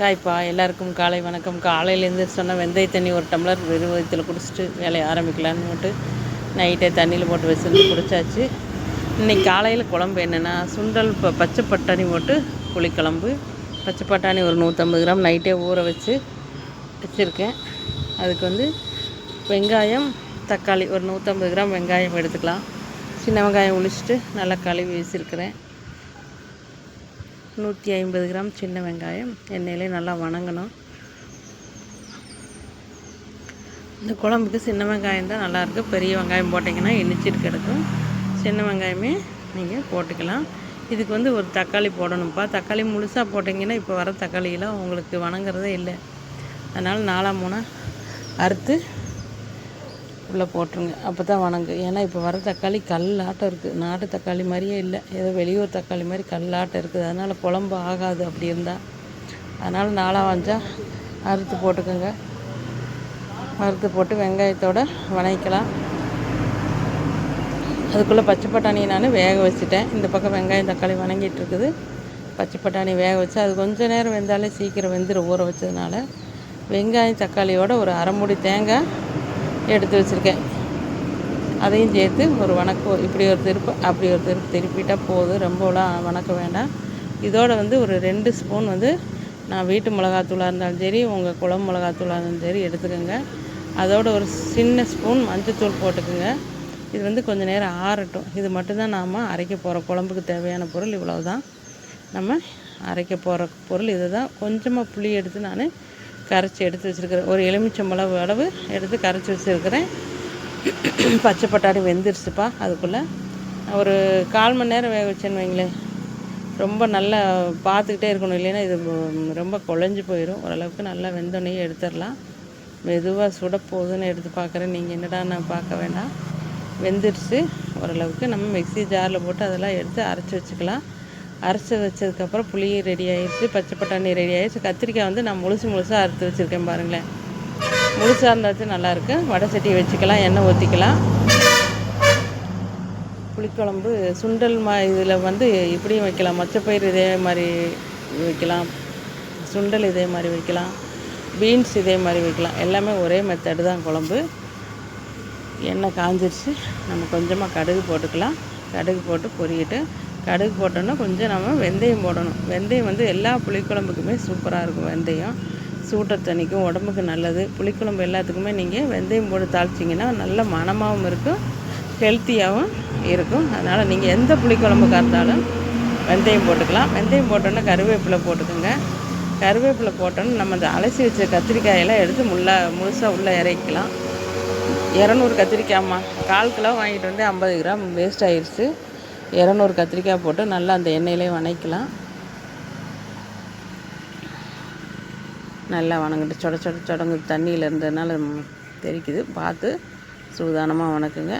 காய்ப்பா எல்லாருக்கும் காலை வணக்கம். காலையிலேருந்து சொன்ன வெந்தய தண்ணி ஒரு டம்ளர் வெறும் வயிற்றுல குடிச்சிட்டு வேலையை ஆரம்பிக்கலான்னு போட்டு நைட்டே தண்ணியில் போட்டு வச்சுருந்து குடிச்சாச்சு. இன்றைக்கி காலையில் குழம்பு என்னென்னா சுண்டல் இப்போ பச்சை பட்டாணி போட்டு புளிக்குழம்பு. பச்சை பட்டாணி ஒரு நூற்றம்பது கிராம் நைட்டே ஊற வச்சு வச்சுருக்கேன். அதுக்கு வந்து வெங்காயம் தக்காளி ஒரு நூற்றம்பது கிராம் வெங்காயம் எடுத்துக்கலாம். சின்ன வெங்காயம் உளிச்சிட்டு நல்லா கழுவி வச்சுருக்கிறேன் நூற்றி ஐம்பது கிராம் சின்ன வெங்காயம். எண்ணெயிலே நல்லா வணங்கணும். இந்த குழம்புக்கு சின்ன வெங்காயம் தான் நல்லாயிருக்கு பெரிய வெங்காயம் போட்டிங்கன்னா இனிச்சிட்டு கிடக்கும். சின்ன வெங்காயமே நீங்கள் போட்டுக்கலாம். இதுக்கு வந்து ஒரு தக்காளி போடணும்ப்பா தக்காளி முழுசாக போட்டிங்கன்னா இப்போ வர தக்காளியெலாம் உங்களுக்கு வணங்குறதே இல்லை. அதனால் நாலாம் மூணாக அறுத்து உள்ளே போட்டுருங்க. அப்போ தான் வணங்கு ஏன்னா இப்போ வர தக்காளி கல்லாட்டம் இருக்குது நாட்டு தக்காளி மாதிரியே இல்லை. ஏதோ வெளியூர் தக்காளி மாதிரி கல்லாட்டம் இருக்குது அதனால் குழம்பு ஆகாது அப்படி இருந்தால் அதனால் நாளாக வந்தால் அறுத்து போட்டுக்கோங்க. அறுத்து போட்டு வெங்காயத்தோடு வணக்கலாம் அதுக்குள்ளே பச்சை பட்டாணியை நான் வேக வச்சுட்டேன். இந்த பக்கம் வெங்காயம் தக்காளி வணங்கிட்டு இருக்குது. பச்சை பட்டாணி வேக வச்சு அது கொஞ்சம் நேரம் வெந்தாலே சீக்கிரம் வெந்துடும் ஊற வச்சதுனால வெங்காயம் தக்காளியோட ஒரு அரை மூடி தேங்காய் எடுத்து வச்சுருக்கேன். அதையும் சேர்த்து ஒரு வணக்கம் இப்படி ஒரு திருப்பு அப்படி ஒரு திருப்பு திருப்பிட்டால் போதும். ரொம்பலாம் வணக்க வேண்டாம். இதோடு வந்து ஒரு ரெண்டு ஸ்பூன் வந்து நான் வீட்டு மிளகாத்தூளாக இருந்தாலும் சரி உங்கள் குழம்பு மிளகாத்தூளாக இருந்தாலும் சரி எடுத்துக்கோங்க. அதோட ஒரு சின்ன ஸ்பூன் மஞ்சத்தூள் போட்டுக்கோங்க. இது வந்து கொஞ்சம் நேரம் ஆறட்டும். இது மட்டும்தான் நாம் அரைக்க போகிற குழம்புக்கு தேவையான பொருள் இவ்வளவு தான் நம்ம அரைக்க போகிற பொருள் இது தான் கொஞ்சமாக புளி எடுத்து நான் கரைச்சி எடுத்து வச்சுருக்கிறேன். ஒரு எலுமிச்சம்பழம் அளவு எடுத்து கரைச்சி வச்சுருக்கிறேன். பச்சை பட்டாணி வெந்துருச்சுப்பா அதுக்குள்ளே. ஒரு கால் மணி நேரம் வேக வச்சேன்னு வைங்களேன். ரொம்ப நல்லா பார்த்துக்கிட்டே இருக்கணும். இல்லைன்னா இது ரொம்ப குழஞ்சி போயிடும் ஓரளவுக்கு நல்லா வெந்தோடனே எடுத்துடலாம். மெதுவாக சுட போகுதுன்னு எடுத்து பார்க்குறேன். நீங்கள் என்னடா நான் பார்க்க வேண்டாம். வெந்துருச்சு. ஓரளவுக்கு நம்ம மிக்ஸி ஜாரில் போட்டு அதெல்லாம் எடுத்து அரைச்சி வச்சுக்கலாம். அரைச்சி வச்சதுக்கப்புறம் புளி ரெடி ஆகிடுச்சு பச்சை பட்டாணி ரெடி ஆகிடுச்சு கத்திரிக்காய் வந்து நான் முழுசு முழுசாக அறுத்து வச்சுருக்கேன் பாருங்களேன். முழுசாக இருந்தாச்சும் நல்லாயிருக்கு வடை சட்டி வச்சுக்கலாம் எண்ணெய் ஊற்றிக்கலாம் புளிக்குழம்பு சுண்டல் மா இதில் வந்து இப்படியும் வைக்கலாம். மொச்சப்பயிர் இதே மாதிரி வைக்கலாம். சுண்டல் இதே மாதிரி வைக்கலாம். பீன்ஸ் இதே மாதிரி வைக்கலாம். எல்லாமே ஒரே மெத்தடு தான் குழம்பு. எண்ணெய் காஞ்சிருச்சு. நம்ம கொஞ்சமாக கடுகு போட்டுக்கலாம். கடுகு போட்டு பொரியிட்டு. கடுகு போட்டோன்னா கொஞ்சம் நம்ம வெந்தயம் போடணும். வெந்தயம் வந்து எல்லா புளிக்குழம்புக்குமே சூப்பராக இருக்கும் வெந்தயம். சூட்டை தணிக்கும் உடம்புக்கு நல்லது. புளிக்குழம்பு எல்லாத்துக்குமே நீங்கள் வெந்தயம் போட்டு தாளிச்சிங்கன்னா நல்ல மனமாகவும் இருக்கும் ஹெல்த்தியாகவும் இருக்கும். அதனால் நீங்கள் எந்த புளிக்குழம்புக்காக இருந்தாலும் வெந்தயம் போட்டுக்கலாம். வெந்தயம் போட்டோன்னா கருவேப்பிலை போட்டுக்கோங்க. கருவேப்பிலை போட்டோன்னு நம்ம அந்த அலசி வச்ச கத்திரிக்காயெல்லாம் எடுத்து முள்ளா முழுசாக உள்ளே இறக்கிக்கலாம். இரநூறு கத்திரிக்காய்மா கால் கிலோ வாங்கிட்டு வந்து ஐம்பது கிராம் வேஸ்ட் ஆயிடுச்சு. இரநூறு கத்திரிக்காய் போட்டு நல்லா அந்த எண்ணெயிலே வணக்கலாம் நல்லா வணங்கிட்டு சொட சொட சொடங்கு தண்ணியில் இருந்ததுனால தெரிக்குது. பார்த்து சூதானமாக வணக்குங்க.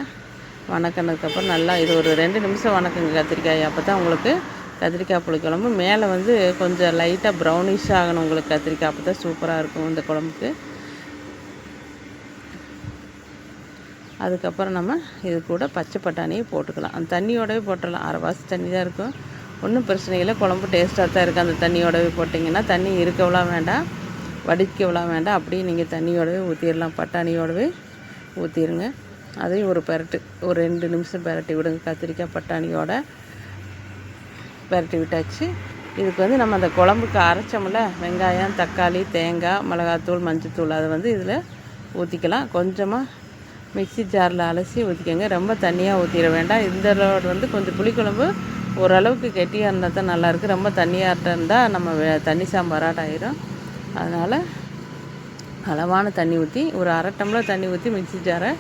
வணக்கினதுக்கப்புறம் நல்லா இது ஒரு ரெண்டு நிமிஷம் வணக்குங்க கத்திரிக்காய். அப்போ தான் உங்களுக்கு கத்திரிக்காய் புளிக்குழம்பு மேலே வந்து கொஞ்சம் லைட்டாக ப்ரௌனிஷ் ஆகணும் உங்களுக்கு கத்திரிக்காய். அப்போ தான் சூப்பராக இருக்கும் இந்த குழம்புக்கு. அதுக்கப்புறம் நம்ம இது கூட பச்சை பட்டாணியை போட்டுக்கலாம். அந்த தண்ணியோடவே போட்டுடலாம். அரைவாசி தண்ணி தான் இருக்கும். ஒன்றும் பிரச்சனை இல்லை. குழம்பு டேஸ்ட்டாக தான் இருக்குது அந்த தண்ணியோடவே போட்டிங்கன்னா தண்ணி இருக்கவெல்லாம் வேண்டாம். வடிக்கவெல்லாம் வேண்டாம். அப்படியே நீங்கள் தண்ணியோடவே ஊற்றிடலாம் பட்டாணியோடவே ஊற்றிடுங்க அதையும் ஒரு பெரட்டு. ஒரு ரெண்டு நிமிஷம் பெரட்டி விடுங்க. கத்திரிக்காய் பட்டாணியோட பெரட்டி விட்டாச்சு. இதுக்கு வந்து நம்ம அந்த குழம்புக்கு அரைச்சோம்ல வெங்காயம் தக்காளி தேங்காய் மிளகாத்தூள் மஞ்சத்தூள் அதை வந்து இதில் ஊற்றிக்கலாம் கொஞ்சமாக மிக்சி ஜாரில் அலசி ஊற்றிக்கோங்க. ரொம்ப தண்ணியாக ஊற்றிட வேண்டாம். இந்த வந்து கொஞ்சம் புளிக்குழம்பு ஓரளவுக்கு கெட்டியாக இருந்தால் தான் நல்லாயிருக்கு. ரொம்ப தண்ணியாக இருந்தால் நம்ம தண்ணி சாம்பாராட் ஆயிரும். அதனால் அளவான தண்ணி ஊற்றி ஒரு அரை டம்ளர் தண்ணி ஊற்றி மிக்சி ஜாரை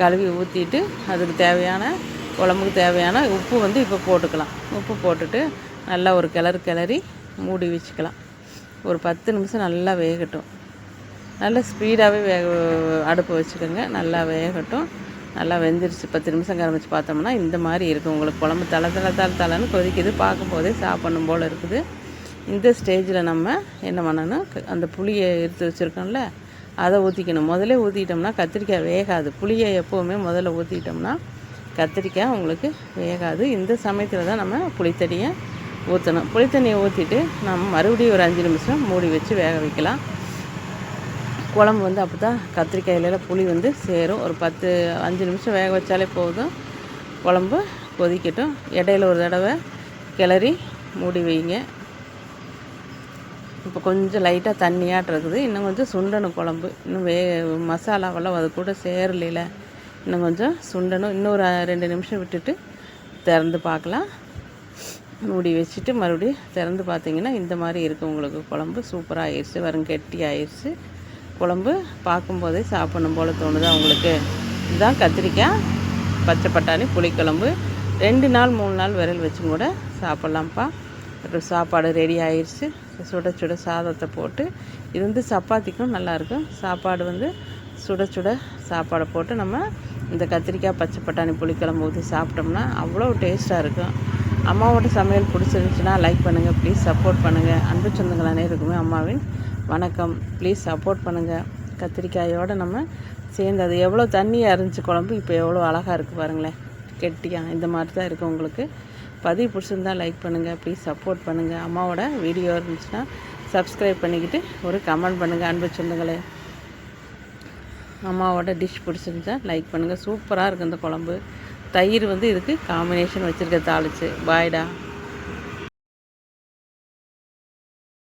கழுவி ஊற்றிட்டு அதுக்கு தேவையான குழம்புக்கு தேவையான உப்பு வந்து இப்போ போட்டுக்கலாம். உப்பு போட்டுட்டு நல்லா ஒரு கிளறு கிளறி மூடி வச்சுக்கலாம். ஒரு பத்து நிமிஷம் நல்லா வேகட்டும். நல்லா ஸ்பீடாகவே வேக அடுப்பு வச்சுக்கோங்க. நல்லா வேகட்டும். நல்லா வெந்துருச்சு. பத்து நிமிஷம் கரமிச்சு பார்த்தோம்னா இந்த மாதிரி இருக்கும். உங்களுக்கு குழம்பு தலை தலை தலை தலைன்னு கொதிக்குது. பார்க்கும்போதே சாப்பிடணும் போல் இருக்குது. இந்த ஸ்டேஜில் நம்ம என்ன பண்ணணும்? அந்த புளியை எடுத்து வச்சுருக்கோம்ல அதை ஊற்றிக்கணும் முதல்ல ஊற்றிட்டோம்னா கத்திரிக்காய் வேகாது. புளியை எப்போவுமே முதல்ல ஊற்றிட்டோம்னா கத்திரிக்காய் உங்களுக்கு வேகாது. இந்த சமயத்தில் தான் நம்ம புளித்தடியை ஊற்றணும் புளி தண்ணியை ஊற்றிட்டு நம்ம மறுபடியும் ஒரு அஞ்சு நிமிஷம் மூடி வச்சு வேக வைக்கலாம். குழம்பு வந்து அப்போ தான் கத்திரிக்காயில புளி வந்து சேரும். ஒரு பத்து அஞ்சு நிமிஷம் வேக வச்சாலே போதும். குழம்பு கொதிக்கட்டும். இடையில ஒரு தடவை கிளறி மூடி வைங்க. இப்போ கொஞ்சம் லைட்டாக தண்ணியாட்டு இருக்குது. இன்னும் கொஞ்சம் சுண்டணும் குழம்பு. இன்னும் வே மசாலாவெல்லாம் அது கூட சேரலைல இன்னும் கொஞ்சம் சுண்டணும். இன்னொரு ரெண்டு நிமிஷம் விட்டுட்டு திறந்து பார்க்கலாம். மூடி வச்சுட்டு மறுபடியும் திறந்து பார்த்தீங்கன்னா இந்த மாதிரி இருக்குது உங்களுக்கு குழம்பு. சூப்பராக ஆயிடுச்சு. வரும் கெட்டி ஆயிடுச்சு குழம்பு பார்க்கும்போதே சாப்பிடணும் போல் தோணுதா உங்களுக்கு இதுதான் கத்திரிக்காய் பச்சை பட்டாணி புளிக்குழம்பு. ரெண்டு நாள் மூணு நாள் விரல் வச்சும் கூட சாப்பிட்லாம்ப்பா. சாப்பாடு ரெடி ஆயிடுச்சு சுட சுட சாதத்தை போட்டு இது வந்து சப்பாத்திக்கும் நல்லாயிருக்கும் சாப்பாடு வந்து சுட சுட சாப்பாடை போட்டு நம்ம இந்த கத்திரிக்காய் பச்சை பட்டாணி புளிக்குழம்பு ஊற்றி சாப்பிட்டோம்னா அவ்வளோ டேஸ்ட்டாக இருக்கும். அம்மாவோட சமையல் பிடிச்சிருந்துச்சுன்னா லைக் பண்ணுங்கள் ப்ளீஸ் சப்போர்ட் பண்ணுங்கள் அன்பு சொந்தங்கள் அனைவருக்குமே அம்மாவின் வணக்கம். ப்ளீஸ் சப்போர்ட் பண்ணுங்கள் கத்திரிக்காயோடு நம்ம சேர்ந்து அது எவ்வளோ தண்ணியாக இருந்துச்சு குழம்பு இப்போ எவ்வளோ அழகாக இருக்குது பாருங்களேன். கெட்டியாக இந்த மாதிரி தான் இருக்குது உங்களுக்கு. பதிவு பிடிச்சிருந்தா லைக் பண்ணுங்கள் ப்ளீஸ் சப்போர்ட் பண்ணுங்கள் அம்மாவோட வீடியோ இருந்துச்சுன்னா சப்ஸ்கிரைப் பண்ணிக்கிட்டு ஒரு கமெண்ட் பண்ணுங்கள் அன்பு சொல்லுங்களேன் அம்மாவோட டிஷ் பிடிச்சிருந்தா லைக் பண்ணுங்கள் சூப்பராக இருக்குது இந்த குழம்பு. தயிர் வந்து இதுக்கு காம்பினேஷன் வச்சுருக்க தாளிச்சு. பாய்டா